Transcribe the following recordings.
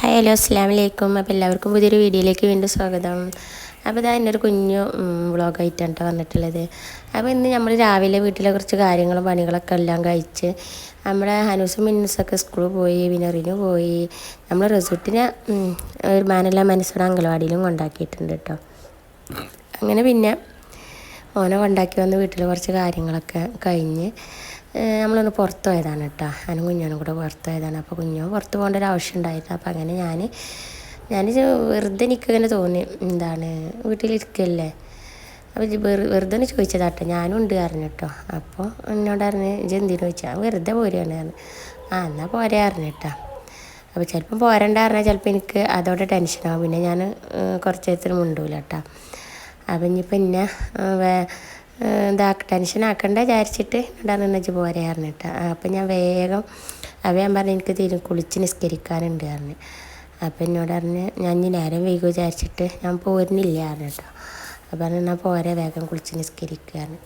Hi hello അസ്സാം വലൈക്കും അപ്പോൾ എല്ലാവർക്കും പുതിയൊരു വീഡിയോയിലേക്ക് വീണ്ടും സ്വാഗതം. അപ്പോൾ ഇതാ എന്റെ ഒരു കുഞ്ഞു വ്ളോഗായിട്ടാണ് കേട്ടോ വന്നിട്ടുള്ളത്. അപ്പോൾ ഇന്ന് നമ്മൾ രാവിലെ വീട്ടിലെ കുറച്ച് കാര്യങ്ങളും പണികളൊക്കെ എല്ലാം കഴിച്ച് നമ്മുടെ ഹനൂസും മിന്നൂസൊക്കെ സ്കൂളിൽ പോയി വിനറിന് പോയി. നമ്മൾ റിസോർട്ടിനെ ഒരു മാനല്ല മനസ്സോടെ അംഗനവാടിയിലും കൊണ്ടാക്കിയിട്ടുണ്ട് കേട്ടോ അങ്ങനെ പിന്നെ ഓനെ കൊണ്ടാക്കി വന്ന് വീട്ടിൽ കുറച്ച് കാര്യങ്ങളൊക്കെ കഴിഞ്ഞ് നമ്മളൊന്ന് പുറത്ത് പോയതാണ് കേട്ടോ. ഞാനും കുഞ്ഞോനും കൂടെ പുറത്ത് പോയതാണ്. അപ്പോൾ കുഞ്ഞോ പുറത്ത് പോകേണ്ട ഒരു ആവശ്യം ഉണ്ടായിരുന്നു അപ്പോൾ അങ്ങനെ ഞാൻ ഞാൻ വെറുതെ എനിക്കിങ്ങനെ തോന്നി. എന്താണ് വീട്ടിലിരിക്കല്ലേ? അപ്പോൾ വെറുതെ ഒന്ന് ചോദിച്ചതാട്ടോ ഞാനും ഉണ്ട് പറഞ്ഞു കേട്ടോ. അപ്പോൾ എന്നോട് അറിഞ്ഞ് ഇജ് എന്തിനു ചോദിച്ചാൽ വെറുതെ പോരുകയാണ് പറഞ്ഞു. ആ എന്നാൽ പോരെ പറഞ്ഞു കേട്ടോ. അപ്പോൾ ചിലപ്പം പോരണ്ട പറഞ്ഞാൽ ചിലപ്പോൾ എനിക്ക് അതോടെ ടെൻഷനാവും പിന്നെ ഞാൻ കുറച്ച് നേരത്തിന് മുണ്ടൂല കേട്ടോ. അപ്പം ഇനിയിപ്പോൾ എന്നെ വേ ഇതാ ടെൻഷൻ ആക്കണ്ട വിചാരിച്ചിട്ട് ഇടാൻ നിന്നിച്ച് പോരെ പറഞ്ഞിട്ട് അപ്പം ഞാൻ വേഗം അവ ഞാൻ പറഞ്ഞു എനിക്ക് തിരി കുളിച്ച് നിസ്കരിക്കാനുണ്ട് പറഞ്ഞു. അപ്പം എന്നോട് പറഞ്ഞ് ഞാൻ ഇനി നേരം വൈകി വിചാരിച്ചിട്ട് ഞാൻ പോരുന്നില്ല പറഞ്ഞിട്ടോ അപ്പം എന്നാൽ പോരെ വേഗം കുളിച്ച് നിസ്കരിക്കുകയാണ്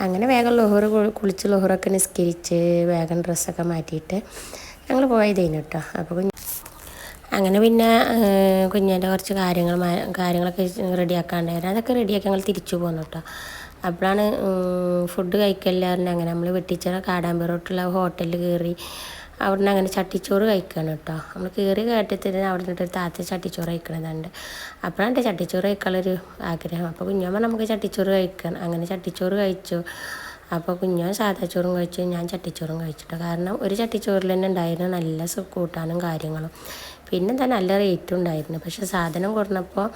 അങ്ങനെ വേഗം ലോഹറ് കുളിച്ച് ലോഹറൊക്കെ നിസ്കരിച്ച് വേഗം ഡ്രസ്സൊക്കെ മാറ്റിയിട്ട് ഞങ്ങൾ പോയതേനു കേട്ടോ അപ്പോൾ അങ്ങനെ പിന്നെ കുഞ്ഞിന്റെ കുറച്ച് കാര്യങ്ങൾ കാര്യങ്ങളൊക്കെ റെഡിയാക്കാണ്ടായിരുന്നു. അതൊക്കെ റെഡിയാക്കി ഞങ്ങൾ തിരിച്ചു പോന്നു കേട്ടോ അപ്പോഴാണ് ഫുഡ് കഴിക്കല്ലാറിന് അങ്ങനെ നമ്മൾ വെട്ടിച്ചിറ കാടാമ്പിറോട്ടുള്ള ഹോട്ടലിൽ കയറി അവിടെ നിന്ന് അങ്ങനെ ചട്ടിച്ചോറ് കഴിക്കുകയാണ് കേട്ടോ. നമ്മൾ കയറി കയറ്റത്തിന് അവിടെ നിന്നിട്ട് താത്ത ചട്ടിച്ചോറ് കഴിക്കണതുണ്ട്. അപ്പോഴാണ് എന്റെ ചട്ടിച്ചോറ് കഴിക്കാനുള്ളൊരു ആഗ്രഹം. അപ്പോൾ കുഞ്ഞമ്മ നമുക്ക് ചട്ടിച്ചോറ് കഴിക്കണം അങ്ങനെ ചട്ടിച്ചോറ് കഴിച്ചു. അപ്പോൾ കുഞ്ഞോ സാധാ ചോറും കഴിച്ചു ഞാൻ ചട്ടിച്ചോറും കഴിച്ചിട്ടു കാരണം ഒരു ചട്ടിച്ചോറിൽ തന്നെ ഉണ്ടായിരുന്നു നല്ല കൂട്ടാനും കാര്യങ്ങളും. പിന്നെ എന്താ നല്ല റേറ്റും ഉണ്ടായിരുന്നു. പക്ഷെ സാധനം കൊടുന്നപ്പോൾ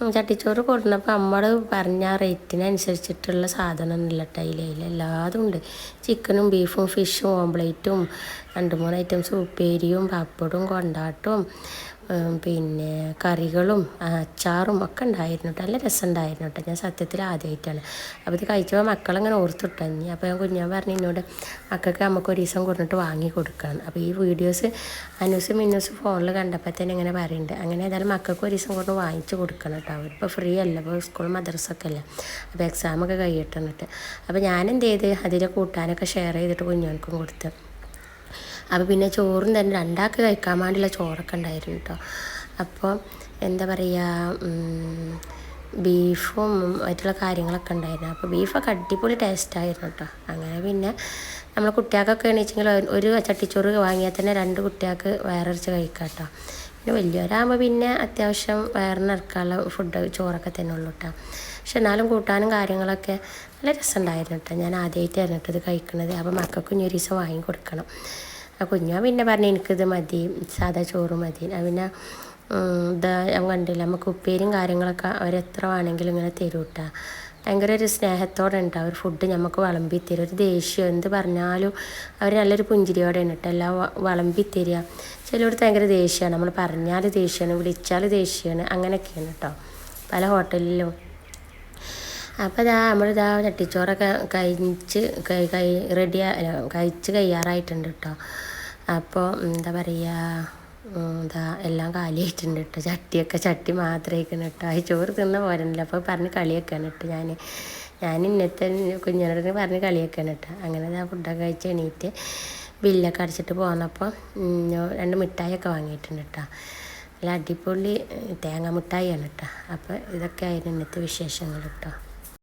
ചട്ടിച്ചോറ് കൊടുന്നപ്പോൾ നമ്മൾ പറഞ്ഞ റേറ്റിനനുസരിച്ചിട്ടുള്ള സാധനമൊന്നുമില്ല ടൈലയിൽ എല്ലാതും ഉണ്ട്. ചിക്കനും ബീഫും ഫിഷും ഓംപ്ലേറ്റും രണ്ട് മൂന്ന് ഐറ്റംസ് ഉപ്പേരിയും പപ്പടും കൊണ്ടാട്ടും പിന്നെ കറികളും അച്ചാറും ഒക്കെ ഉണ്ടായിരുന്നു കേട്ടോ. നല്ല രസമുണ്ടായിരുന്നു കേട്ടോ. ഞാൻ സത്യത്തിൽ ആദ്യമായിട്ടാണ്. അപ്പോൾ ഇത് കഴിച്ചപ്പോൾ മക്കളങ്ങനെ ഓർത്തിട്ടഞ്ഞി അപ്പോൾ ഞാൻ കുഞ്ഞാൻ പറഞ്ഞു എന്നോട് മക്കൾക്ക് നമുക്ക് ഒരു ദിവസം കൊണ്ടിട്ട് വാങ്ങി കൊടുക്കണം. അപ്പോൾ ഈ വീഡിയോസ് അനൂസ് മിന്നൂസ് ഫോണിൽ കണ്ടപ്പോൾ തന്നെ ഇങ്ങനെ പറയുന്നുണ്ട്. അങ്ങനെ ഏതായാലും മക്കൾക്ക് ഒരു ദിവസം കൊണ്ട് വാങ്ങിച്ച് കൊടുക്കണം കേട്ടോ. അവരിപ്പോൾ ഫ്രീ അല്ല. ഇപ്പോൾ സ്കൂൾ മദ്രസൊക്കെ അല്ല. അപ്പോൾ എക്സാമൊക്കെ കഴിയട്ടെ എന്നിട്ട്. അപ്പോൾ ഞാൻ ചെയ്ത് അതിലെ കൂട്ടാനൊക്കെ ഷെയർ ചെയ്തിട്ട് കുഞ്ഞോൻക്കും കൊടുത്ത്. അപ്പോൾ പിന്നെ ചോറും തന്നെ രണ്ടാൾക്ക് കഴിക്കാൻ വേണ്ടിയുള്ള ചോറൊക്കെ ഉണ്ടായിരുന്നു കേട്ടോ അപ്പോൾ എന്താ പറയുക ബീഫും മറ്റുള്ള കാര്യങ്ങളൊക്കെ ഉണ്ടായിരുന്നു. അപ്പോൾ ബീഫൊക്കെ അടിപൊളി ടേസ്റ്റായിരുന്നു കേട്ടോ അങ്ങനെ പിന്നെ നമ്മൾ കുട്ടികൾക്കൊക്കെ എണീച്ചെങ്കിൽ ഒരു ചട്ടിച്ചോറ് വാങ്ങിയാൽ തന്നെ രണ്ട് കുട്ടികൾക്ക് വേറൊരിച്ച് കഴിക്കാം കേട്ടോ പിന്നെ വലിയവരാകുമ്പോൾ പിന്നെ അത്യാവശ്യം വയറിനിറക്കാനുള്ള ഫുഡ് ചോറൊക്കെ തന്നെ ഉള്ളൂ കേട്ടോ പക്ഷെ എന്നാലും കൂട്ടാനും കാര്യങ്ങളൊക്കെ നല്ല രസമുണ്ടായിരുന്നു കേട്ടോ ഞാൻ ആദ്യമായിട്ടായിരുന്നു കേട്ടോ ഇത് കഴിക്കുന്നത് അപ്പോൾ മക്കൾക്കും ഒരു ദിവസം വാങ്ങി കൊടുക്കണം ആ കുഞ്ഞാ. പിന്നെ പറഞ്ഞു എനിക്കിത് മതി. സാധാ ചോറ് മതി. പിന്നെ ഇതാ ഞാൻ കണ്ടില്ല നമുക്ക് ഉപ്പേരും കാര്യങ്ങളൊക്കെ അവരെത്ര വേണമെങ്കിലും ഇങ്ങനെ തരും കേട്ടോ ഭയങ്കര ഒരു സ്നേഹത്തോടെ ഉണ്ട് അവർ ഫുഡ് നമുക്ക് വിളമ്പി തരും. ഒരു ദേഷ്യം എന്ത് പറഞ്ഞാലും അവർ നല്ലൊരു പുഞ്ചിരിയോടെയാണ് കേട്ടോ എല്ലാം വിളമ്പി തരിക. ചിലയിടത്ത് ഭയങ്കര ദേഷ്യമാണ് നമ്മൾ പറഞ്ഞാൽ ദേഷ്യമാണ് വിളിച്ചാൽ ദേഷ്യമാണ് അങ്ങനെയൊക്കെയാണ് കേട്ടോ പല ഹോട്ടലിലും അപ്പോൾ ഇതാ നമ്മളിതാ ചട്ടിച്ചോറൊക്കെ കഴിച്ച് കൈ കൈ റെഡി കഴിച്ച് കഴിയാറായിട്ടുണ്ട് കേട്ടോ അപ്പോൾ എന്താ പറയുക എന്താ എല്ലാം കാലിയായിട്ടുണ്ട് കേട്ടോ ചട്ടിയൊക്കെ ചട്ടി മാത്രമേ കേട്ടോ ആ ചോറ് തിന്ന പോരണ്ടല്ലോ അപ്പോൾ പറഞ്ഞ് കളിയൊക്കെയാണ് കേട്ടോ ഞാൻ ഞാൻ ഇന്നത്തെ കുഞ്ഞിനോട് പറഞ്ഞ് കളിയൊക്കെയാണ് കേട്ടോ അങ്ങനെ ഇതാ ഫുഡൊക്കെ കഴിച്ച് എണീറ്റ് ബില്ലൊക്കെ അടിച്ചിട്ട് പോന്നപ്പോൾ രണ്ട് മിഠായിയൊക്കെ വാങ്ങിയിട്ടുണ്ട് കേട്ടോ നല്ല അടിപൊളി തേങ്ങ മിഠായിയാണ് കേട്ടോ അപ്പോൾ ഇതൊക്കെ ആയിരുന്നു ഇന്നത്തെ വിശേഷങ്ങൾ കേട്ടോ